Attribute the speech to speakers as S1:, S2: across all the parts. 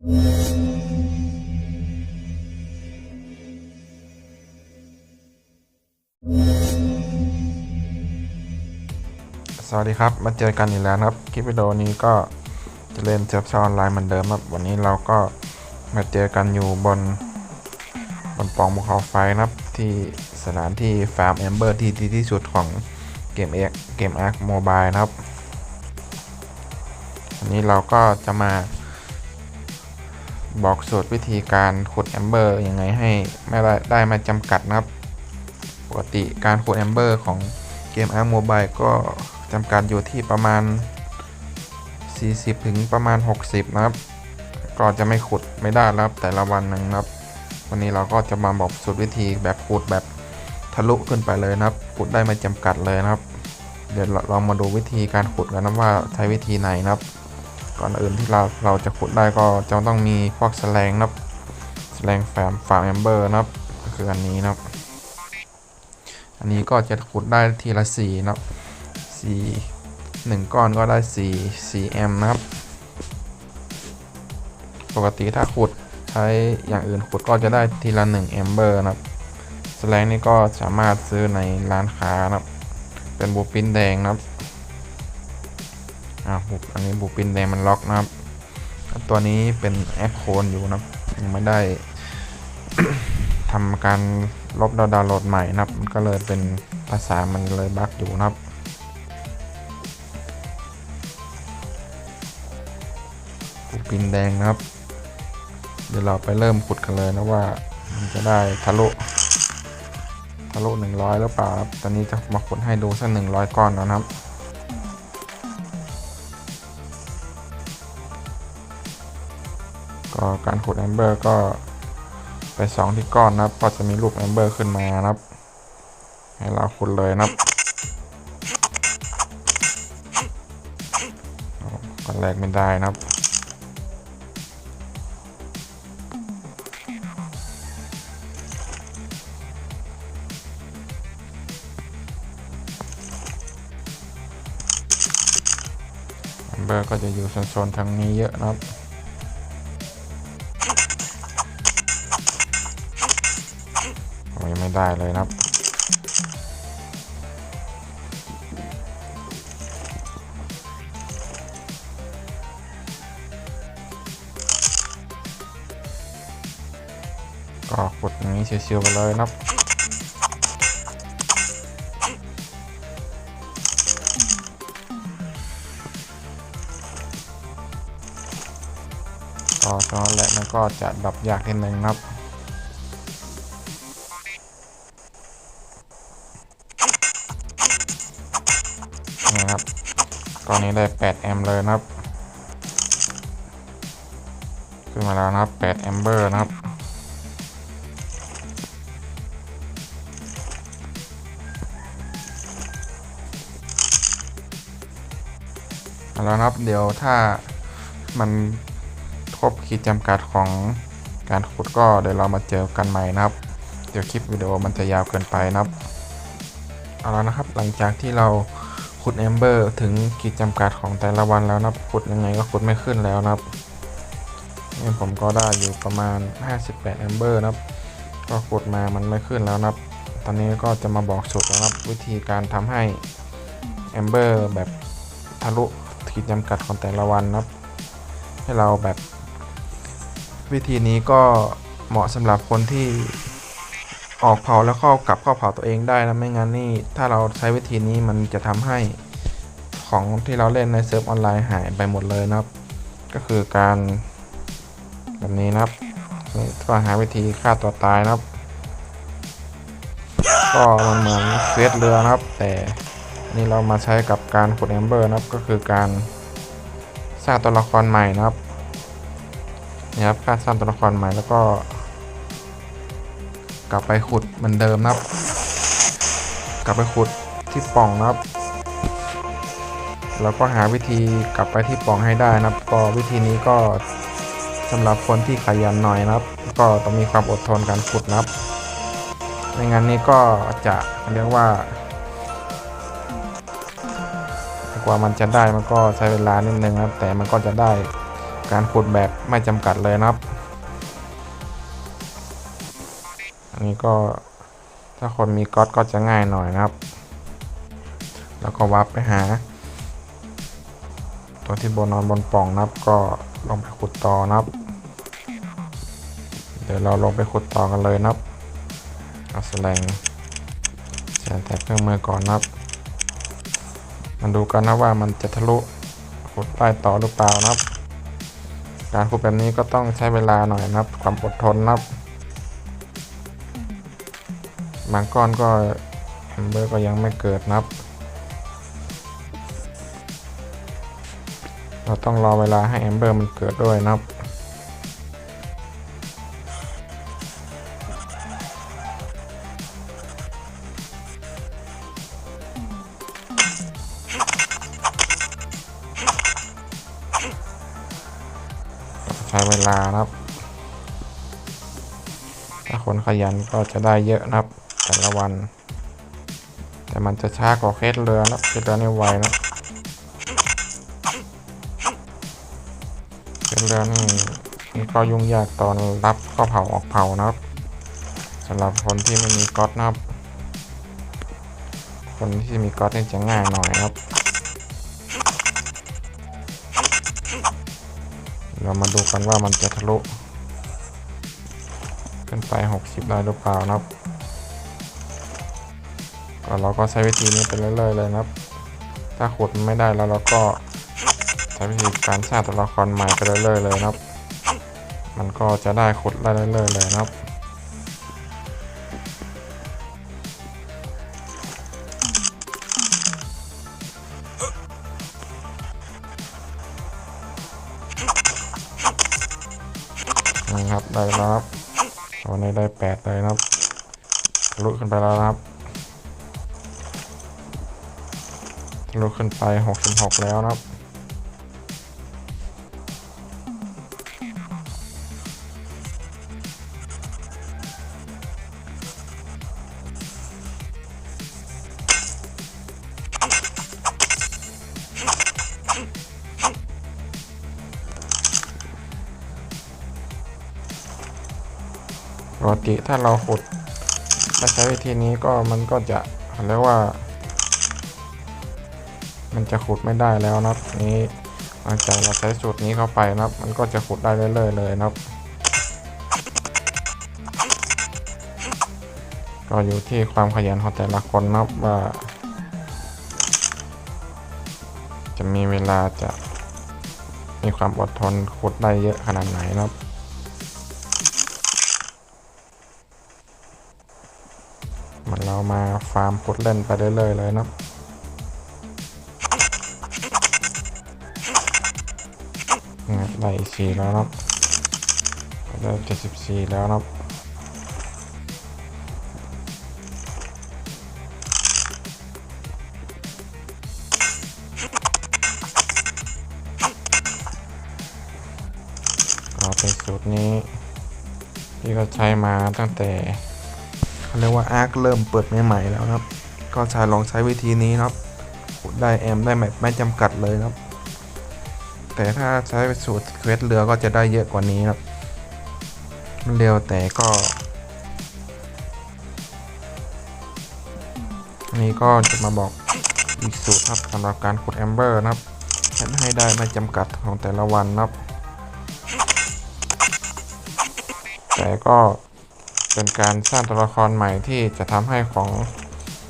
S1: สวัสดีครับ มาเจอกันอีกแล้วครับ คลิปวิดีโอนี้ก็จะเล่นเซิร์ฟชออนไลน์เหมือนเดิมครับ วันนี้เราก็มาเจอกันอยู่บนบนปองภูเขาไฟนะครับ ที่สถานที่ฟาร์มแอมเบอร์ที่ดีที่สุดของเกมเอ็กเกมอาร์คโมบายนะครับ วันนี้เราก็จะมา บอกสูตรวิธีการขุดแอมเบอร์ยังไงให้ไม่ได้ไดมาจำกัดนะครับ ปกติการขุดแอมเบอร์ของเกมอาร์โมบายก็จำกัดอยู่ที่ประมาณ 40 ถึงประมาณ 60 นะครับ ก็จะไม่ขุดไม่ได้แล้วครับแต่ละวันหนึ่งนะครับ วันนี้เราก็จะมาบอกสูตรวิธีแบบขุดแบบทะลุขึ้นไปเลยนะครับขุดได้ไม่จำกัดเลยนะครับ เดี๋ยวเราเรามาดูวิธีการขุดกันนะว่าใช้วิธีไหนนะครับ ก่อนอื่นที่เราเราจะขุดได้ก็จะต้องมีพวกแสลงนะครับแสลงแฟมฟาร์มแอมเบอร์นะครับก็คืออันนี้นะครับ อันนี้ก็จะขุดได้ทีละสี่นะครับสี่หนึ่งก้อนก็ได้สี่สี่แอมนะครับ ปกติถ้าขุดใช้อย่างอื่นขุดก็จะได้ทีละหนึ่งแอมเบอร์นะครับแสลงนี่ก็สามารถซื้อในร้านค้านะครับ เป็นบูปินแดงนะครับ อ่าบุอันนี้บุปินแดงมันล็อกนะครับ ตัวนี้เป็นแอปโคนอยู่นะยังไม่ได้ทำการลบดาวน์โหลดใหม่นะครับมันก็เลยเป็นภาษามันเลยบั๊กอยู่นะครับบุปินแดงนะครับ เดี๋ยวเราไปเริ่มขุดกันเลยนะว่ามันจะได้ทะลุทะลุ100 หรือเปล่าครับ ตอนนี้จะมาขุดให้ดูสัก100 ก้อนแล้วนะครับ ก็การขุดแอมเบอร์ก็ไปสองที่ก้อนนะครับ ก็จะมีรูปแอมเบอร์ขึ้นมานะครับ ให้เราขุดเลยนะครับก้อนแรกไม่ได้นะครับแอมเบอร์ก็จะอยู่โซนๆทางนี้เยอะนะครับ โอ้ยไม่ได้เลยนะครับ ก็กดอย่างนี้เชียวๆไปเลยนะครับก็ตอนแรกมันก็จะดับยากนิดนึงนะครับ นะครับ ตอนนี้ได้ 8 แอมป์เลยนะครับ ขึ้นมาแล้วนะครับ 8 แอมเบอร์นะครับเอาแล้วนะครับ เดี๋ยวถ้ามันครบขีดจำกัดของการขุดก็เดี๋ยวเรามาเจอกันใหม่นะครับ เดี๋ยวคลิปวิดีโอมันจะยาวเกินไปนะครับ เอาแล้วนะครับ หลังจากที่เรา ขุดแอมเบอร์ถึงขีดจำกัดของแต่ละวันแล้วนะขุดยังไงก็ขุดไม่ขึ้นแล้วนะครับนี่ผมก็ได้อยู่ประมาณ 58แอมเบอร์นะครับ ก็ขุดมามันไม่ขึ้นแล้วนะครับ ตอนนี้ก็จะมาบอกสูตรนะครับวิธีการทำให้แอมเบอร์แบบทะลุขีดจำกัดของแต่ละวันนะครับ ให้เราแบบ วิธีนี้ก็เหมาะสำหรับคนที่ ออกเผาแล้วเข้ากลับเข้าเผาตัวเองได้นะไม่งั้นนี่ถ้าเราใช้วิธีนี้มันจะทำให้ของที่เราเล่นในเซิร์ฟออนไลน์หายไปหมดเลยนะครับ ก็คือการ แบบนี้นะครับนี่ก็หาวิธีฆ่าตัวตายนะครับ ก็มันเหมือนเฟสเรือนะครับ แต่นี่เรามาใช้กับการขุดแอมเบอร์นะครับก็คือการสร้างตัวละครใหม่นะครับนี่ครับการสร้างตัวละครใหม่แล้วก็ กลับไปขุดเหมือนเดิมนะครับ กลับไปขุดที่ป่องนะครับ แล้วก็หาวิธีกลับไปที่ป่องให้ได้นะครับ ก็วิธีนี้ก็สำหรับคนที่ขยันหน่อยนะครับ ก็ต้องมีความอดทนการขุดนะครับไม่งั้นนี่ก็จะเรียกว่ากว่ามันจะได้มันก็ใช้เวลานิดนึงนะครับ แต่มันก็จะได้การขุดแบบไม่จำกัดเลยนะครับ นี้ก็ถ้าคนมีก๊อตก็จะง่ายหน่อยนะครับ แล้วก็วับไปหา ตัวที่บนนอนบนป่องนะครับ ก็ลงไปขุดต่อนะครับ เดี๋ยวเราลงไปขุดต่อกันเลยนะครับเอาแสลงแสนแต่เครื่องมือก่อนนะครับ มาดูกันนะว่ามันจะทะลุขุดได้ต่อหรือเปล่านะครับ การขุดแบบนี้ก็ต้องใช้เวลาหน่อยนะครับ ความอดทนนะครับ บางก้อนก็แฮมเบอร์ก็ยังไม่เกิดนะครับ เราต้องรอเวลาให้แอมเบอร์มันเกิดด้วยนะครับใช้เวลานะครับ ถ้าคนขยันก็จะได้เยอะนะครับ ละวัน แต่มันจะช้ากว่าเคสเรือนะเคสเรือนี่ไวนะเคสเรือนี่มันก็ยุ่งยากตอนรับข้าเผาออกเผานะครับสำหรับคนที่ไม่มีก๊อตนะครับ คนที่มีก๊อตนี่จะง่ายหน่อยครับ เรามาดูกันว่ามันจะทะลุขึ้นไป 60 ได้หรือเปล่านะครับ เราก็ใช้วิธีนี้ไปเรื่อยๆเลยนะครับ ถ้าขุดไม่ได้แล้วเราก็ใช้วิธีการสร้างตัวละครใหม่ไปเรื่อยๆเลยนะครับ มันก็จะได้ขุดได้เรื่อยๆเลยนะครับนี่ครับได้แล้วครับวันนี้ได้แปดเลยนะครับทะลุขึ้นไปแล้วนะครับ ลุขึ้นไปหกสิบหกแล้วนะครับ ปกติถ้าเราขุดถ้าใช้วิธีนี้ก็มันก็จะเขาเรียกว่า มันจะขุดไม่ได้แล้วนะครับนี้หลังจากเราใช้สูตรนี้เข้าไปนะครับ มันก็จะขุดได้เรื่อยๆเลยนะครับ ก็อยู่ที่ความขยันของแต่ละคนนะครับว่า จะมีเวลาจะมีความอดทนขุดได้เยอะขนาดไหนนะครับมือนเรามาฟาร์มขุดเล่นไปเรื่อยๆเลยนะเนี่ย ได้อีกสี่แล้วเนาะได้เจ็ดสิบสี่แล้วเนาะก็เป็นสูตรนี้ ที่เราใช้มาตั้งแต่เขาเรียกว่าอาร์คเริ่มเปิดใหม่ๆแล้วนะครับ ก็ใช้ลองใช้วิธีนี้นะครับ ได้แอมได้แบบไม่จำกัดเลยนะครับ แต่ถ้าใช้สูตรเควสเรือก็จะได้เยอะกว่านี้ครับเร็วแต่ก็นนี้ก็จะมาบอกอีกสูตรครับสำหรับการขุดแอมเบอร์นะครับให้ได้ไม่จำกัดของแต่ละวันนะครับ แต่ก็เป็นการสร้างตัวละครใหม่ที่จะทำให้ของ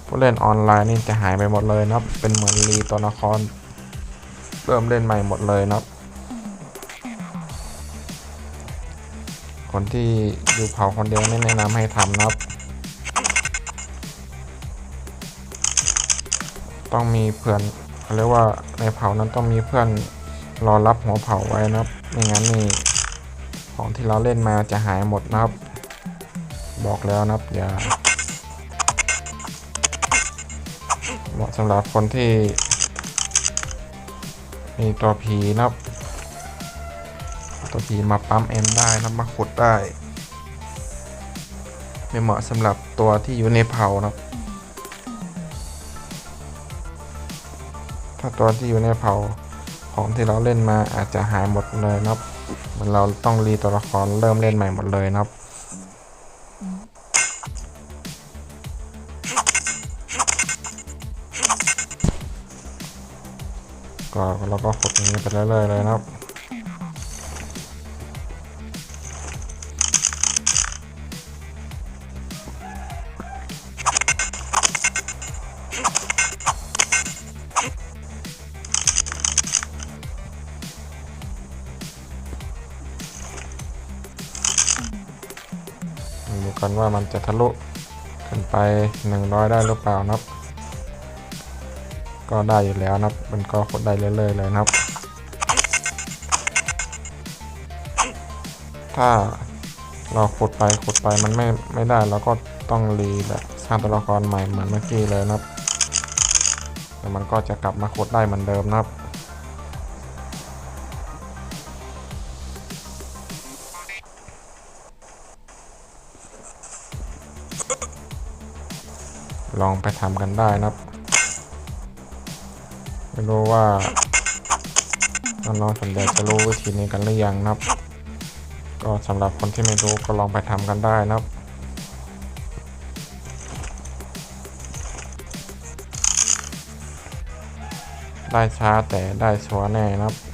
S1: ผู้เล่นออนไลน์นี่จะหายไปหมดเลยนะครับ เป็นเหมือนรีตัวละคร เริ่มเล่นใหม่หมดเลยนะครับคนที่อยู่เผาคนเดียวไม่แนะนำให้ทำนะครับ ต้องมีเพื่อนเขาเรียกว่าในเผานั้นต้องมีเพื่อนรอรับหัวเผาไว้นะครับไม่งั้นนี่ของที่เราเล่นมาจะหายหมดนะครับ บอกแล้วนะครับอย่าเหมาะสำหรับคนที่ มีตัวผีนะครับ ตัวผีมาปั๊มเอ็มได้นะมาขุดได้ ไม่เหมาะสำหรับตัวที่อยู่ในเผานะครับ ถ้าตัวที่อยู่ในเผาของที่เราเล่นมาอาจจะหายหมดเลยนะครับมันเราต้องรีตัวละครเริ่มเล่นใหม่หมดเลยนะครับ เราก็ขุดอย่างนี้ไปเรื่อยๆเลยนะครับดูกันว่ามันจะทะลุขึ้นไป 100 ได้หรือเปล่านะครับ ก็ได้อยู่แล้วนะครับ มันก็กดได้เรื่อยๆเลยนะครับ ถ้าเราขุดไปขุดไปมันไม่ไม่ได้เราก็ต้องรีแบบสร้างตัวละครใหม่เหมือนเมื่อกี้เลยนะครับแต่มันก็จะกลับมาขุดได้เหมือนเดิมนะครับลองไปทำกันได้นะครับ ไม่รู้ว่าน้องๆสนใจจะรู้วิธีนี้กันหรือยังนะครับ ก็สำหรับคนที่ไม่รู้ก็ลองไปทำกันได้นะครับได้ช้าแต่ได้ชัวแน่นะครับ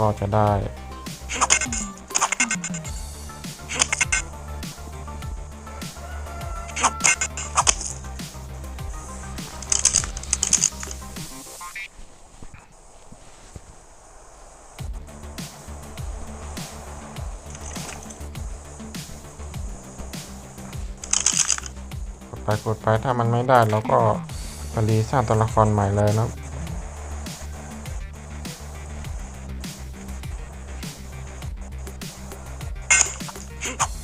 S1: ก็จะได้ กดไปกดไปถ้ามันไม่ได้เราก็ไปรีสร้างตัวละครใหม่เลยนะ No.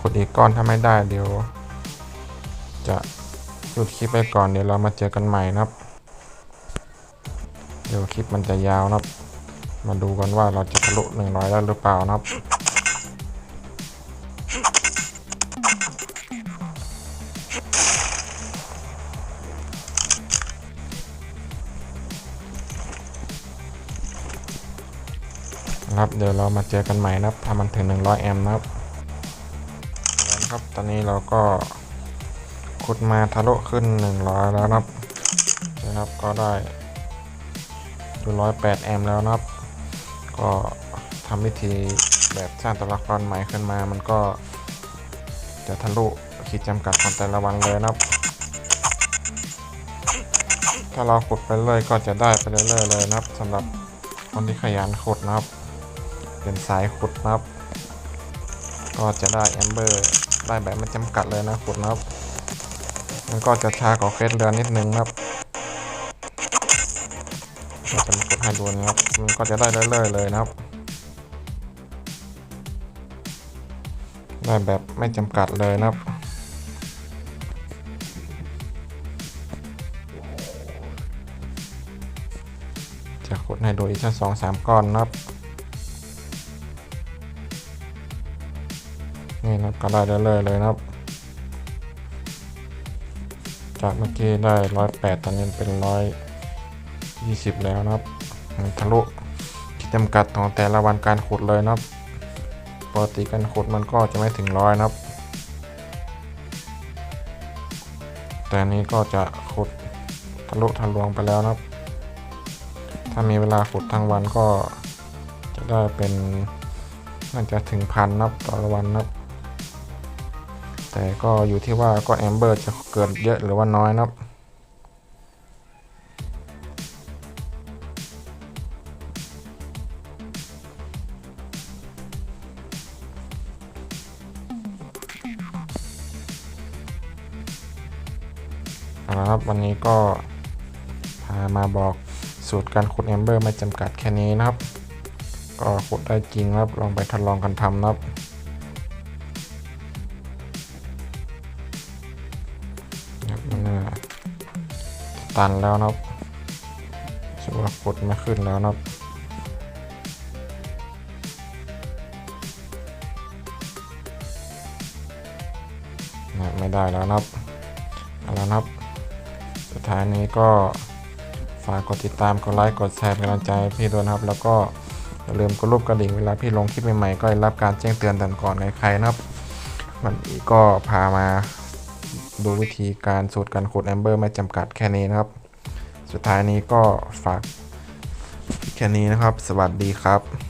S1: ขุดอีกก้อนถ้าไม่ได้เดี๋ยว จะหยุดคลิปไปก่อนเดี๋ยวเรามาเจอกันใหม่นะครับ เดี๋ยวคลิปมันจะยาวนะครับ มาดูกันว่าเราจะทะลุ100ได้หรือเปล่านะครับครับเดี๋ยวเรามาเจอกันใหม่นะครับถ้ามันถึง 100 แอมป์นะครับ ครับ ตอนนี้เราก็ขุดมาทะลุขึ้น 100 แล้วนะครับนะครับก็ได้อยู่108 แอมป์แล้วนะครับ ก็ทำวิธีแบบสร้างตัวละครใหม่ขึ้นมา มันก็จะทะลุขีดจำกัดของแต่ละวันเลยนะครับ ถ้าเราขุดไปเรื่อยก็จะได้ไปเรื่อยๆเลยนะครับสำหรับคนที่ขยันขุดนะครับ เป็นสายขุดนะครับ ก็จะได้แอมเบอร์ ได้แบบไม่จำกัดเลยนะขุดนะครับ มันก็จะช้ากว่าเควสเรือนนิดนึงครับเราจะมาขุดให้ดูนะครับ มันก็จะได้เรื่อยๆเลยนะครับ ได้แบบไม่จำกัดเลยนะครับจะขุดให้ดูอีกสักสองสามก้อนนะครับ ก็ได้เรื่อยๆเลยนะครับ จากเมื่อกี้ได้ร้อยแปดตอนนี้เป็นร้อยยี่สิบแล้วนะครับมันทะลุที่จำกัดของแต่ละวันการขุดเลยนะครับปกติการขุดมันก็จะไม่ถึงร้อยนะครับ แต่นนี้ก็จะขุดทะลุทะลวงไปแล้วนะครับ ถ้ามีเวลาขุดทั้งวันก็จะได้เป็นน่าจะถึงพันนับต่อวันนับ แต่ก็อยู่ที่ว่าก็แอมเบอร์จะเกิดเยอะหรือว่าน้อยนะครับเอาละครับวันนี้ก็พามาบอกสูตรการขุดแอมเบอร์ไม่จำกัดแค่นี้นะครับ ก็ขุดได้จริงครับลองไปทดลองกันทำนะครับ ครับมันน่ตันแล้วนะครับถือว่าขุดม่ขึ้นแล้วนะครับไม่ได้แล้วนะครับแล้วนะครับ สุดท้ายนี้ก็ฝากกดติดตามกดไลค์กดแชร์เป็นกำลังใจพี่ด้วยนะครับ แล้วก็อย่าลืมกดรูปกระดิ่งเวลาพี่ลงคลิปใหม่ๆก็ได้รับการแจ้งเตือนตันก่อนใครๆนะครับ วันนี้ก็พามา ดูวิธีการสูตรการขุดแอมเบอร์ไม่จำกัดแค่นี้นะครับ สุดท้ายนี้ก็ฝากแค่นี้นะครับ สวัสดีครับ